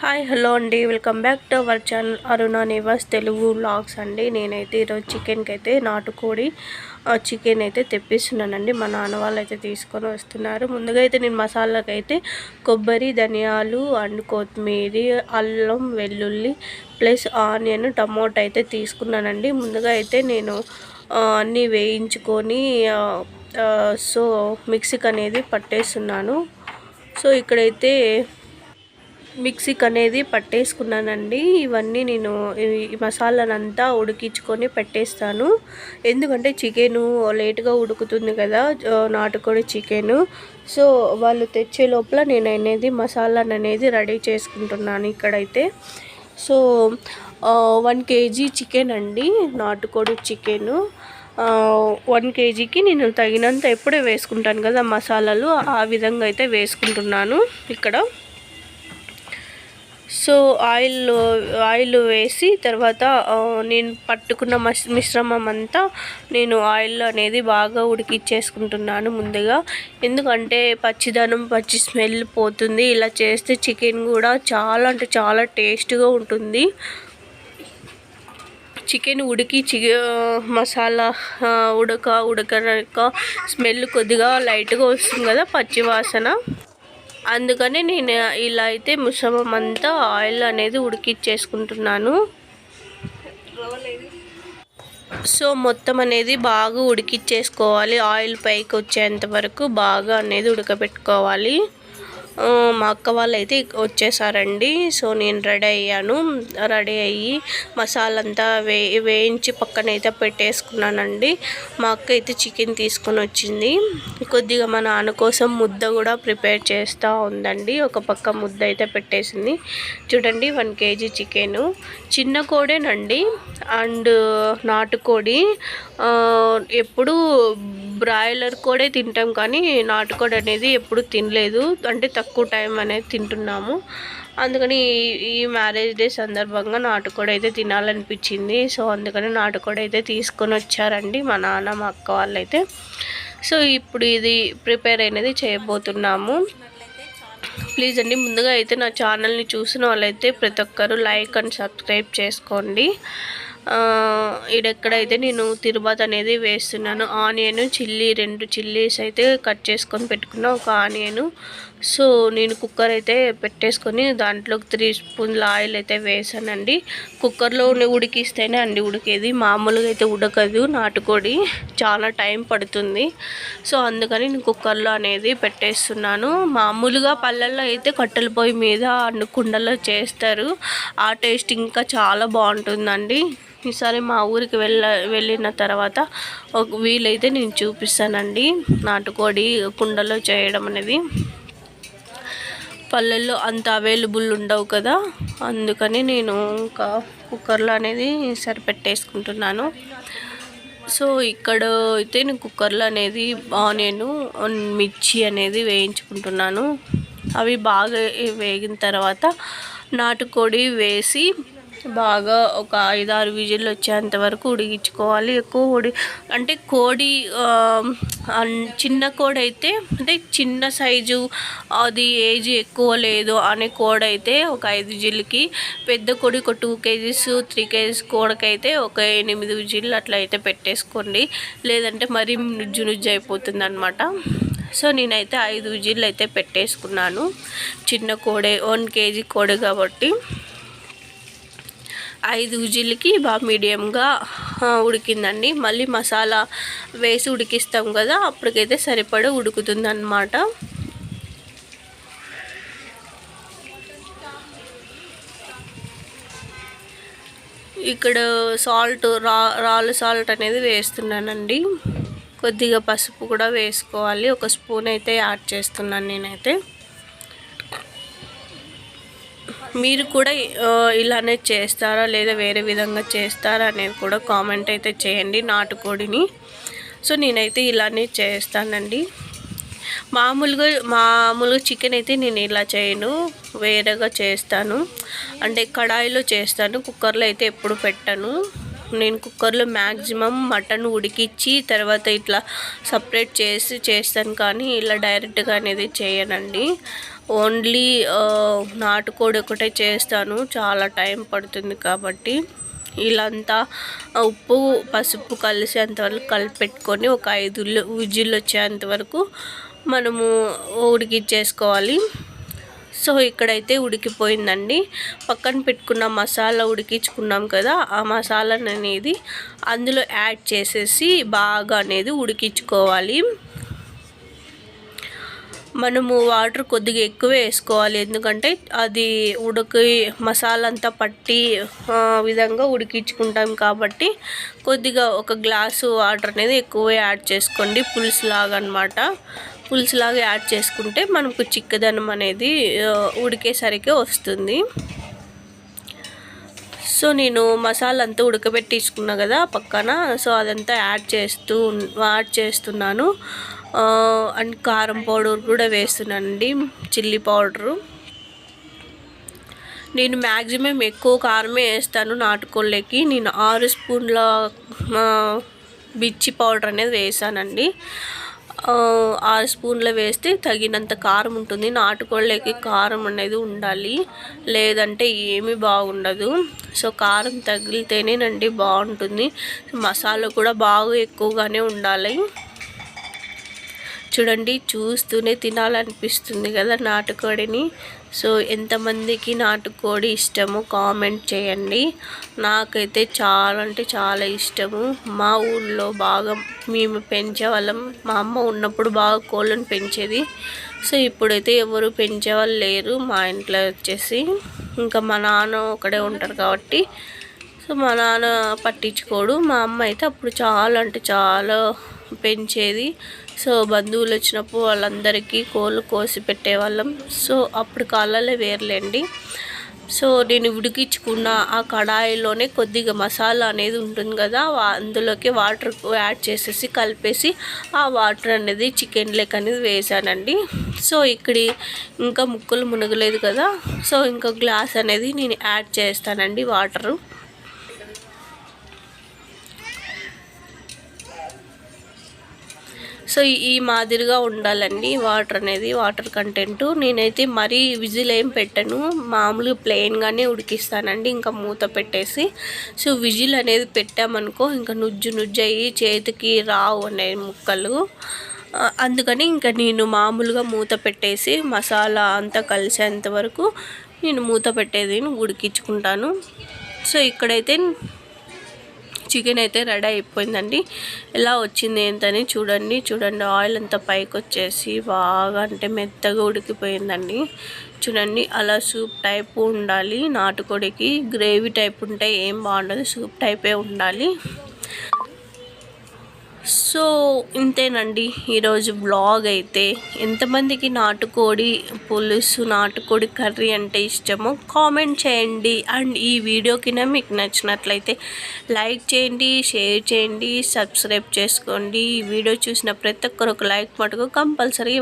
Hi hello అండి. Welcome back to our channel Aruna Nivas Telugu vlogs అండి. నేనైతే ఈరోజు చికెన్కి అయితే నాటుకోడి చికెన్ అయితే తెప్పిస్తున్నానండి. మా నాన్న వాళ్ళు అయితే తీసుకొని వస్తున్నారు. ముందుగా అయితే నేను మసాలాకి అయితే కొబ్బరి ధనియాలు అండ్ కొత్తిమీర అల్లం వెల్లుల్లి ప్లస్ ఆనియన్ టమోటా అయితే తీసుకున్నానండి. ముందుగా అయితే నేను అన్నీ వేయించుకొని సో మిక్సీకి అనేది పట్టేస్తున్నాను. సో ఇక్కడైతే మిక్సీకి అనేది పట్టేసుకున్నానండి. ఇవన్నీ నేను ఈ మసాలానంతా ఉడికించుకొని పెట్టేస్తాను. ఎందుకంటే చికెను లేట్గా ఉడుకుతుంది కదా నాటుకోడి చికెను. సో వాళ్ళు తెచ్చే లోపల నేను అనేది మసాలాను అనేది రెడీ చేసుకుంటున్నాను ఇక్కడైతే. సో వన్ కేజీ చికెన్ అండి నాటుకోడి చికెను. వన్ కేజీకి నేను తగినంత ఎప్పుడే వేసుకుంటాను కదా మసాలాలు ఆ విధంగా అయితే వేసుకుంటున్నాను ఇక్కడ. సో ఆయిల్ ఆయిల్ వేసి తర్వాత నేను పట్టుకున్న మిశ్రమం అంతా నేను ఆయిల్ అనేది బాగా ఉడికిచ్చేసుకుంటున్నాను ముందుగా. ఎందుకంటే పచ్చిదనం పచ్చి స్మెల్ పోతుంది. ఇలా చేస్తే చికెన్ కూడా చాలా అంటే చాలా టేస్ట్గా ఉంటుంది. చికెన్ ఉడికి చి మసాలా ఉడక ఉడక స్మెల్ కొద్దిగా లైట్గా వస్తుంది కదా పచ్చి వాసన. అందుకని నేను ఇలా అయితే మిశ్రమం అంతా ఆయిల్ అనేది ఉడికిచ్చేసుకుంటున్నాను. సో మొత్తం అనేది బాగా ఉడికిచ్చేసుకోవాలి. ఆయిల్ పైకి వచ్చేంత వరకు బాగా అనేది ఉడకబెట్టుకోవాలి. మా అక్క వాళ్ళు అయితే వచ్చేసారండి. సో నేను రెడీ అయ్యాను. రెడీ అయ్యి మసాలా అంతా వే వేయించి పక్కన అయితే పెట్టేసుకున్నానండి. మా అక్క అయితే చికెన్ తీసుకొని వచ్చింది. కొద్దిగా మా నాన్న కోసం ముద్ద కూడా ప్రిపేర్ చేస్తూ ఉందండి. ఒక పక్క ముద్ద అయితే పెట్టేసింది. చూడండి వన్ కేజీ చికెను. చిన్న కోడేనండి. అండ్ నాటుకోడి. ఎప్పుడు బ్రాయిలర్ కోడే తింటాం కానీ నాటుకోడి అనేది ఎప్పుడు తినలేదు. అంటే తక్కువ టైం అనేది తింటున్నాము. అందుకని ఈ మ్యారేజ్ డే సందర్భంగా నాటుకోడి అయితే తినాలనిపించింది. సో అందుకని నాటుకోడి అయితే తీసుకొని వచ్చారండి మా నాన్న మా అక్క వాళ్ళైతే. సో ఇప్పుడు ఇది ప్రిపేర్ అయినది చేయబోతున్నాము. ప్లీజ్ అండి ముందుగా అయితే నా ఛానల్ని చూసిన వాళ్ళైతే ప్రతి ఒక్కరు లైక్ అండ్ సబ్స్క్రైబ్ చేసుకోండి. ఇడెక్కడైతే నేను తిరుపతి అనేది వేస్తున్నాను. ఆనియన్ చిల్లీ రెండు చిల్లీస్ అయితే కట్ చేసుకొని పెట్టుకున్న ఒక ఆనియన్. సో నేను కుక్కర్ అయితే పెట్టేసుకొని దాంట్లో త్రీ స్పూన్ల ఆయిల్ అయితే వేసానండి. కుక్కర్లో ఉడికిస్తేనే అండి ఉడికేది. మామూలుగా అయితే ఉడకదు నాటుకోడి చాలా టైం పడుతుంది. సో అందుకని నేను కుక్కర్లో అనేది పెట్టేస్తున్నాను. మామూలుగా పల్లెల్లో అయితే కట్టెల పొయ్యి మీద అన్ని కుండలో చేస్తారు. ఆ టేస్ట్ ఇంకా చాలా బాగుంటుందండి. ఈసారి మా ఊరికి వెళ్ళ వెళ్ళిన తర్వాత ఒక వీలైతే నేను చూపిస్తానండి. నాటుకోడి కుండలో చేయడం అనేది. పల్లెల్లో అంత అవైలబుల్ ఉండవు కదా. అందుకని నేను ఇంకా కుక్కర్లో అనేది సరిపెట్టేసుకుంటున్నాను. సో ఇక్కడ అయితే నేను కుక్కర్లో అనేది నేను మిర్చి అనేది వేయించుకుంటున్నాను. అవి బాగా వేగిన తర్వాత నాటుకోడి వేసి బాగా ఒక ఐదు ఆరు విజిల్లు వచ్చేంత వరకు ఉడిగించుకోవాలి ఎక్కువ ఉడి అంటే కోడి చిన్న కోడ్ అయితే అంటే చిన్న సైజు అది ఏజ్ ఎక్కువ లేదు అనే కోడ్ అయితే ఒక ఐదు విజిల్కి పెద్ద కోడి ఒక టూ కేజీస్ త్రీ కేజీస్ కోడికైతే ఒక ఎనిమిది విజిల్లు అట్లా అయితే పెట్టేసుకోండి. లేదంటే మరీ నుజ్జు నుజ్జు అయిపోతుంది అనమాట సో నేనైతే ఐదు విజిల్లు అయితే పెట్టేసుకున్నాను. చిన్న కోడే వన్ కేజీ కోడి కాబట్టి. ఐదు విజిల్కి బాగా మీడియంగా ఉడికిందండి. మళ్ళీ మసాలా వేసి ఉడికిస్తాం కదా అప్పటికైతే సరిపడా ఉడుకుతుంది అన్నమాట ఇక్కడ సాల్ట్ రా రాళ్ళు సాల్ట్ అనేది వేస్తున్నానండి. కొద్దిగా పసుపు కూడా వేసుకోవాలి. ఒక స్పూన్ అయితే యాడ్ చేస్తున్నాను నేనైతే. మీరు కూడా ఇలానే చేస్తారా లేదా వేరే విధంగా చేస్తారా అనేది కూడా కామెంట్ అయితే చేయండి నాటుకోడిని. సో నేనైతే ఇలానే చేస్తానండి. మామూలుగా మామూలుగా చికెన్ అయితే నేను ఇలా చేయను. వేరేగా చేస్తాను. అంటే కడాయిలో చేస్తాను. కుక్కర్లో అయితే ఎప్పుడు పెట్టను. నేను కుక్కర్లో మ్యాక్సిమం మటన్ ఉడికిచ్చి తర్వాత ఇట్లా సపరేట్ చేసి చేస్తాను కానీ ఇలా డైరెక్ట్గా అనేది చేయనండి. ఓన్లీ నాటుకోడి ఒకటే చేస్తాను. చాలా టైం పడుతుంది కాబట్టి ఇలాంతా ఉప్పు పసుపు కలిసేంతవరకు కలిపి కలిపెట్టుకొని ఒక ఐదు విజిల్ వచ్చేంత వరకు మనము ఉడికిచ్చేసుకోవాలి. సో ఇక్కడైతే ఉడికిపోయిందండి. పక్కన పెట్టుకున్న మసాలా ఉడికించుకున్నాం కదా ఆ మసాలా అనేది అందులో యాడ్ చేసేసి బాగా అనేది ఉడికించుకోవాలి. మనము వాటర్ కొద్దిగా ఎక్కువ వేసుకోవాలి. ఎందుకంటే అది ఉడికి మసాలా అంతా పట్టి విధంగా ఉడికించుకుంటాం కాబట్టి కొద్దిగా ఒక గ్లాసు వాటర్ అనేది ఎక్కువ యాడ్ చేసుకోండి. పులుసు లాగా అనమాట పులుసులాగా యాడ్ చేసుకుంటే మనకు చిక్కదనం అనేది ఉడికేసరికి వస్తుంది. సో నేను మసాలా అంతా ఉడకబెట్టించుకున్నా కదా పక్కన. సో అదంతా యాడ్ చేస్తూ యాడ్ చేస్తున్నాను. అండ్ కారం పౌడర్ కూడా వేస్తున్నానండి చిల్లీ పౌడరు. నేను మ్యాక్సిమం ఎక్కువ కారమే వేస్తాను నాటుకోళ్ళకి. నేను ఆరు స్పూన్ల బిచ్చి పౌడర్ అనేది వేసానండి. ఆరు స్పూన్లు వేస్తే తగినంత కారం ఉంటుంది. నాటుకోళ్ళకి కారం అనేది ఉండాలి. లేదంటే ఏమీ బాగుండదు. సో కారం తగిలితేనేనండి బాగుంటుంది. మసాలా కూడా బాగా ఎక్కువగానే ఉండాలి. చూడండి చూస్తూనే తినాలనిపిస్తుంది కదా నాటుకోడిని. సో ఎంతమందికి నాటుకోడి ఇష్టమో కామెంట్ చేయండి. నాకైతే చాలా అంటే చాలా ఇష్టము. మా ఊళ్ళో బాగా మేము పెంచేవాళ్ళం. మా అమ్మ ఉన్నప్పుడు బాగా కోళ్ళను పెంచేది. సో ఇప్పుడైతే ఎవరు పెంచేవాళ్ళు లేరు. మా ఇంట్లో వచ్చేసి ఇంకా మా నాన్న ఒకడే ఉంటారు కాబట్టి. సో మా నాన్న పట్టించుకోడు. మా అమ్మ అయితే అప్పుడు చాలా అంటే చాలా పెంచేది. సో బంధువులు వచ్చినప్పుడు వాళ్ళందరికీ కోళ్ళు కోసి పెట్టేవాళ్ళం. సో అప్పుడు కాలాలే వేర్లేండి. సో నేను ఉడికించుకున్న ఆ కడాయిలోనే కొద్దిగా మసాలా అనేది ఉంటుంది కదా అందులోకి వాటర్ యాడ్ చేసేసి కలిపేసి ఆ వాటర్ అనేది చికెన్ లెక్ అనేది వేసానండి. సో ఇక్కడ ఇంకా ముక్కలు మునగలేదు కదా సో ఇంకా గ్లాస్ అనేది నేను యాడ్ చేస్తానండి వాటరు. సో ఈ మాదిరిగా ఉండాలండి వాటర్ అనేది వాటర్ కంటెంట్ నేనైతే మరీ విజిల్ ఏం పెట్టను. మామూలుగా ప్లెయిన్గానే ఉడికిస్తానండి. ఇంకా మూత పెట్టేసి సో విజిల్ అనేది పెట్టామనుకో ఇంకా నుజ్జు నుజ్జు అయ్యి చేతికి రావు అనే ముక్కలు. అందుకని ఇంకా నేను మామూలుగా మూత పెట్టేసి మసాలా అంతా కలిసేంత వరకు నేను మూత పెట్టేది ఉడికించుకుంటాను. సో ఇక్కడైతే చికెన్ అయితే రెడీ అయిపోయిందండి. ఎలా వచ్చింది ఏంటని చూడండి. చూడండి ఆయిల్ అంతా పైకి వచ్చేసి బాగా అంటే మెత్తగా ఉడికిపోయిందండి. చూడండి అలా సూప్ టైప్ ఉండాలి. నాటుకోడికి గ్రేవీ టైప్ ఉంటే ఏం బాగుండదు. సూప్ టైపే ఉండాలి. సో ఇంతేనండి. ఈరోజు బ్లాగ్ అయితే ఎంతమందికి నాటుకోడి పులుసు నాటుకోడి కర్రీ అంటే ఇష్టమో కామెంట్ చేయండి. అండ్ ఈ వీడియోకినా మీకు నచ్చినట్లయితే లైక్ చేయండి షేర్ చేయండి సబ్స్క్రైబ్ చేసుకోండి. ఈ వీడియో చూసిన ప్రతి ఒక్కరు ఒక లైక్ మటుకు కంపల్సరీ